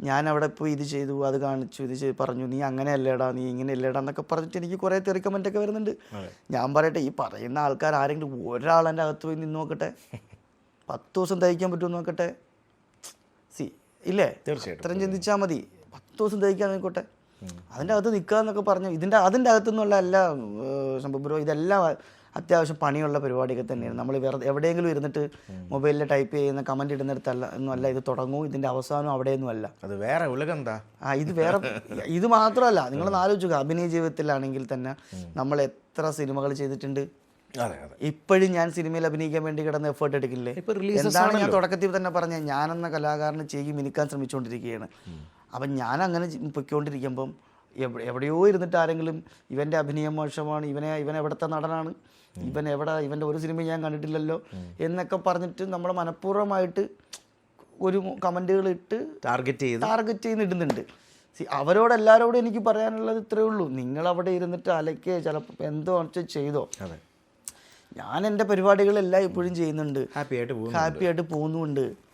ഞാൻ അവിടെ പോയി ഇത് ചെയ്തു അത് കാണിച്ചു ഇത് ചെയ്ത് പറഞ്ഞു നീ അങ്ങനെ അല്ലേടാ നീ ഇങ്ങനെ അല്ലേടാ എന്നൊക്കെ പറഞ്ഞിട്ട് എനിക്ക് കുറേ തെറി കമന്റ് ഒക്കെ വരുന്നുണ്ട്. ഞാൻ പറയട്ടെ ഈ പറയുന്ന ആൾക്കാർ ആരെങ്കിലും ഒരാൾ എന്റെ അകത്ത് പോയി നിന്ന് നോക്കട്ടെ പത്ത് ദിവസം തയ്ക്കാൻ പറ്റുമെന്ന് നോക്കട്ടെ. സി ഇല്ലേ. അത്രയും ചിന്തിച്ചാൽ മതി. പത്ത് ദിവസം തയ്ക്കാൻ നോക്കട്ടെ അതിന്റെ അകത്ത് നിൽക്കുക എന്നൊക്കെ പറഞ്ഞു. ഇതിന്റെ അതിന്റെ അകത്തുനിന്നുള്ള എല്ലാ സംഭവം ഇതെല്ലാം അത്യാവശ്യം പണിയുള്ള പരിപാടിയൊക്കെ തന്നെയാണ്. നമ്മൾ വെറുതെ എവിടെയെങ്കിലും ഇരുന്നിട്ട് മൊബൈലിൽ ടൈപ്പ് ചെയ്യുന്ന കമന്റ് ഇടുന്നിടത്തല്ല ഒന്നുമല്ല ഇത് തുടങ്ങും ഇതിന്റെ അവസാനം അവിടെയൊന്നും അല്ല. അത് വേറെ ഉലകെന്താ? ആ ഇത് വേറെ ഇത് മാത്രമല്ല നിങ്ങൾ ആലോചിക്കുക അഭിനയ ജീവിതത്തിലാണെങ്കിൽ തന്നെ നമ്മൾ എത്ര സിനിമകൾ ചെയ്തിട്ടുണ്ട്? ഇപ്പോഴും ഞാൻ സിനിമയിൽ അഭിനയിക്കാൻ വേണ്ടി കിടന്ന് എഫേർട്ട് എടുക്കില്ലേ എന്താണ് ഞാൻ തുടക്കത്തിൽ തന്നെ പറഞ്ഞ ഞാനെന്ന കലാകാരന് ചെയ്യി മിനിക്കാൻ ശ്രമിച്ചുകൊണ്ടിരിക്കുകയാണ് അപ്പം ഞാൻ അങ്ങനെ പൊയ്ക്കൊണ്ടിരിക്കുമ്പം എവിടെയോ ഇരുന്നിട്ട് ആരെങ്കിലും ഇവന്റെ അഭിനയം മോശമാണ് ഇവനെ ഇവൻ എവിടത്തെ നടനാണ് ഇവൻ എവിടെ ഇവന്റെ ഒരു സിനിമ ഞാൻ കണ്ടിട്ടില്ലല്ലോ എന്നൊക്കെ പറഞ്ഞിട്ട് നമ്മൾ മനഃപൂർവമായിട്ട് ഒരു കമന്റുകൾ ഇട്ട് ടാർഗറ്റ് ചെയ്ത്. ടാർഗറ്റ് ചെയ്യുന്ന ഇടുന്നുണ്ട്. അവരോട് എല്ലാവരോടും എനിക്ക് പറയാനുള്ളത് ഇത്രയേ ഉള്ളൂ. നിങ്ങൾ അവിടെ ഇരുന്നിട്ട് അലക്കേ ചിലപ്പോൾ എന്തോ വെച്ചാൽ ചെയ്തോ. ഞാൻ എന്റെ പരിപാടികളെല്ലാം ഇപ്പോഴും ചെയ്യുന്നുണ്ട്. ഹാപ്പി ആയിട്ട് പോകുന്നു ഹാപ്പി ആയിട്ട് പോകുന്നുമുണ്ട്